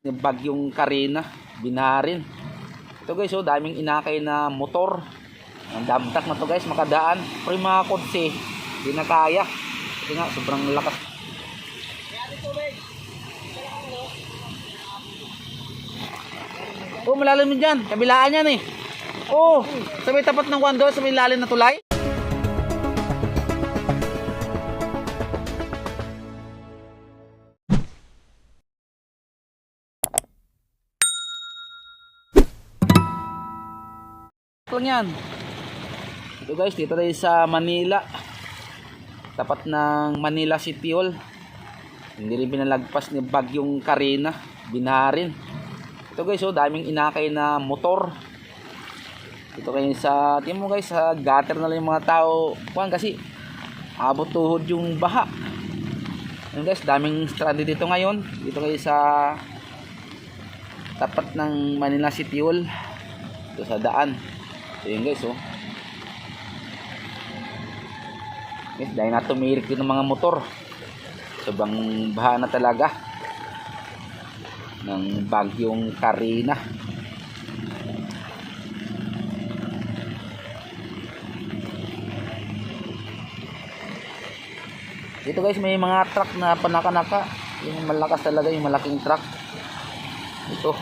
yung bagyong Karina, binarin. Ito guys, oh, daming inakay na motor. Ang damtak na to guys, makadaan. Yung mga kotse, hindi na kaya. Kasi nga, sobrang lakas. Oh, malalim mo dyan. Kabilaan yan eh. Oh, sa may tapat ng wando, sa may lalim na tulay. Lang yan. Ito guys, dito tayo sa Manila. Tapat ng Manila City Hall. Hindi rin pinalagpas ni Bagyong Karina. Binarin. Ito guys, oh, daming inakay na motor. Ito kayo sa, tingnan mo guys, sa gutter na lang yung mga tao. Kuhan kasi, abot tuhod yung baha. Ayun guys, daming stranded dito ngayon. Dito kayo sa tapat ng Manila City Hall. Ito sa daan. So yun guys oh. Guys, dahil na tumirik din ng mga motor. Sobrang baha na talaga. Ng bagyong Karina. Dito guys may mga truck na panaka-naka. Yung malakas talaga yung malaking truck. Ito.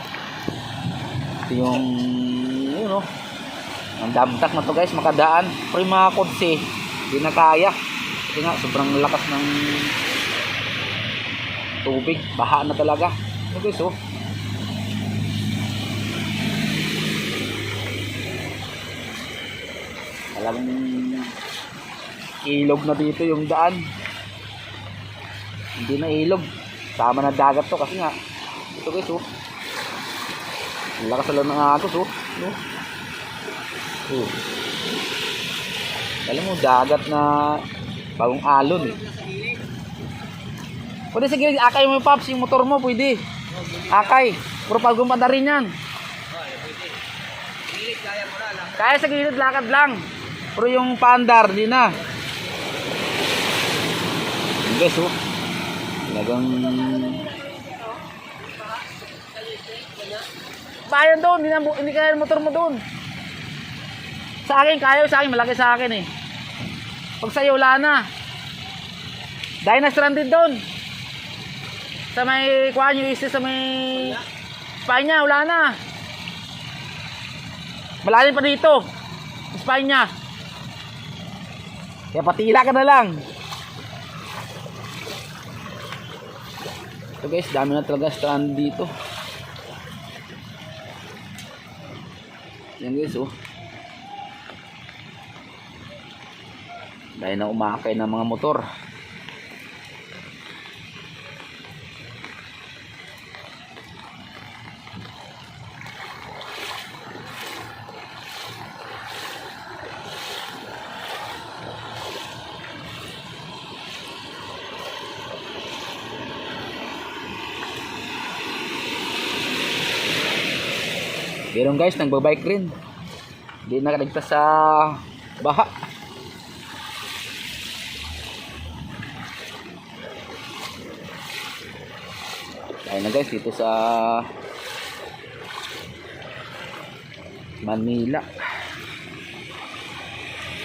Ito yung yun. Ang damtak na to guys, makadaan. Yung mga kotse, hindi na kaya. Kasi nga, sobrang lakas ng tubig. Baha na talaga. Ano guys, oh. Talagang ilog na dito yung daan. Hindi na ilog. Sama na dagat to kasi nga. Ito guys, oh. Lakas talaga ng agos, oh. No? Oh. Alam mo, dagat na bagong alon eh. Pwede sige, akay mo paps, yung motor mo, pwede. Akay. Puro bagong panda rin yan. Kaya sa gilid, lakad lang. Pero yung pandar, di na. Guys, oh. Talagang... Bayan doon, hindi, na, hindi kaya motor mo doon. Sa akin, kaya sa akin, malaki sa akin eh. Pag sa'yo, wala na. Dahil na stranded doon. Sa may, kuha nyo isa sa may niya, wala na. Malalim pa dito. Niya. Kaya patila ka na lang. Ito guys, dami na talaga strand dito. Yan guys, oh. Dahil na umakay ng mga motor. Meron guys, nagbabike rin. Hindi nakaligtas sa baha. Ayun na guys, dito sa Manila.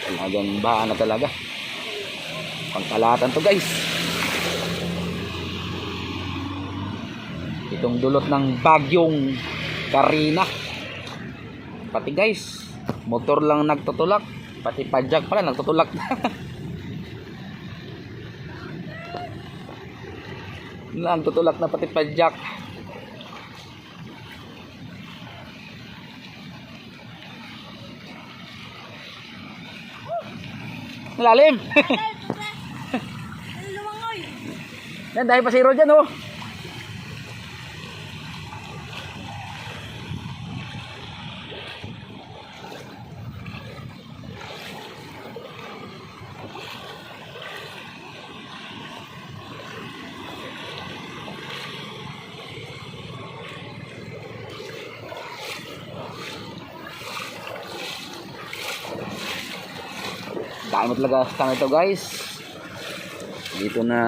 Talagang baha na talaga. Pangkalatan to guys. Itong dulot ng bagyong Karina. Pati guys, motor lang nagtutulak. Pati pajak pala nagtutulak na. Nagtutulak na pati pajak. Malalim. Yan, dahil pasiro dyan oh. Dami talaga sa ito guys. Dito na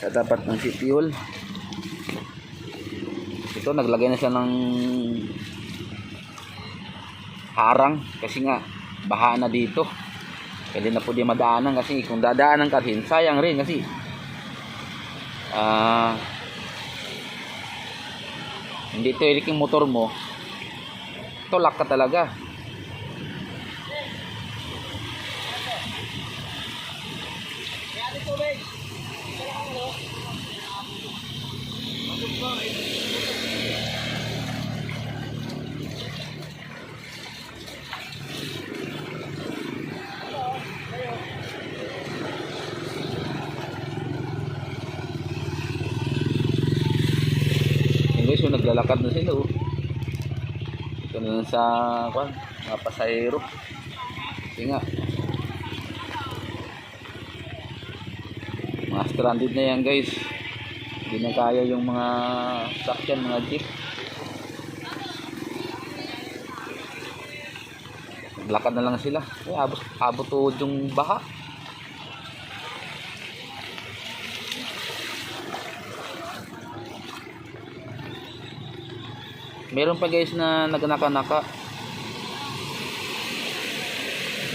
sa tapat ng City Hall. ito naglagay na sila ng harang kasi nga baha na dito pwede na po di madaanan kasi kung dadaanan ka rin sayang rin kasi ah hindi ito yung motor mo tulak ka talaga guys, yung naglalakad na sila oh. Ito na sa kwan, mga pasahero. Kasi nga. Mga stranded na yan guys. Hindi na kaya yung mga sakyan, mga jeep. Naglakad na lang sila. Eh, abot, abot tuhod yung baha. Meron pa guys na nagnaka-naka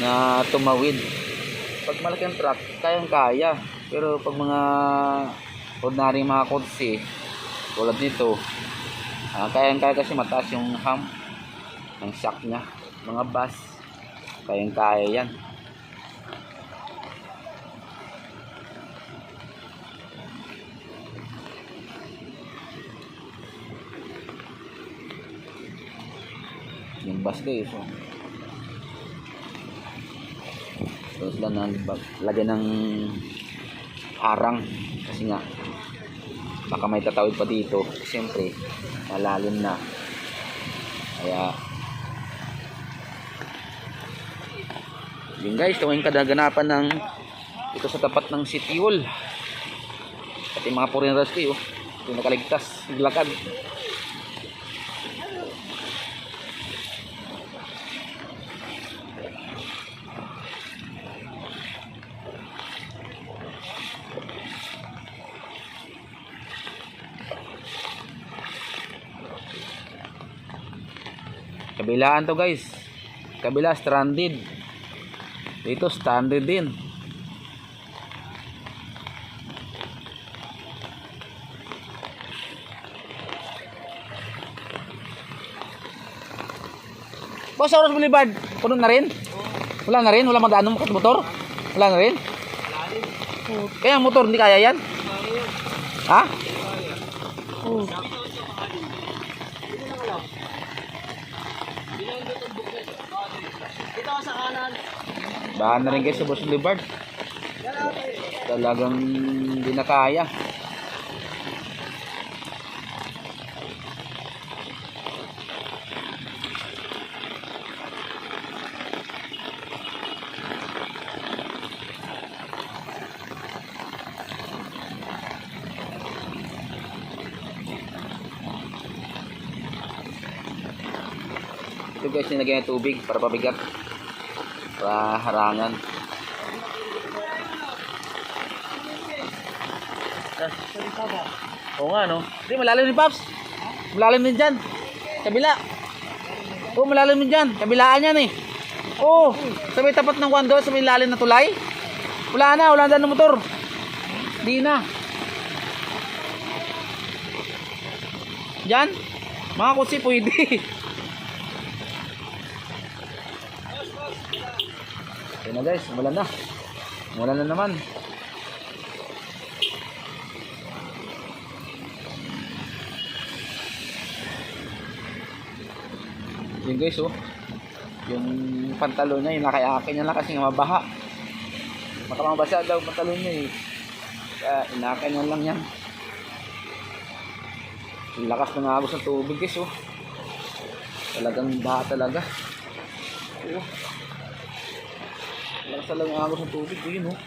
na tumawid. Pag malaking truck, kayang-kaya. Pero pag mga ordinary mga kotse, tulad nito, ah, kayang-kaya kasi mataas yung hump ng shock niya. Mga bus, kayang-kaya yan. yung bus guys oh. so sila na lagyan ng harang kasi nga baka may tatawid pa dito. Siyempre malalim na. Kaya yun guys tuwing kadaganapan ng ito sa tapat ng City Hall pati mga foreigners kayo ito nakaligtas naglakad Kabilaan to guys. Kabila stranded. Dito stranded din. Boss, Oros Boulevard, puno na rin? Wala na rin? Wala madaan ng motor? Wala na rin? Kaya ang motor hindi kaya yan? Ha? Oh. Bahan na rin guys sa Boss Boulevard. Talagang hindi na kaya. Ito guys, nilagyan ng tubig para pabigat. Para harangan. Oo nga no. Hindi, malalim ni Paps. Malalim din dyan. Kabila. Oo, malalim din dyan. Kabilaan yan eh. Oo, sa tapat ng kwando, sa may lalim na tulay. Wala na, wala na ng motor. Di na. Diyan? Mga kutsi pwede. Ayun na guys, umulan na. Umulan na naman. Yun guys oh. Yung pantalon niya, yung nakayakin niya lang kasi nga mabaha. Baka mabasa daw pantalon niya eh. Kaya inakin niya lang yan. Yung lakas ng agos ng tubig guys oh. Talagang baha talaga. Oh. Lakas talaga agos ng tubig. Yun oh.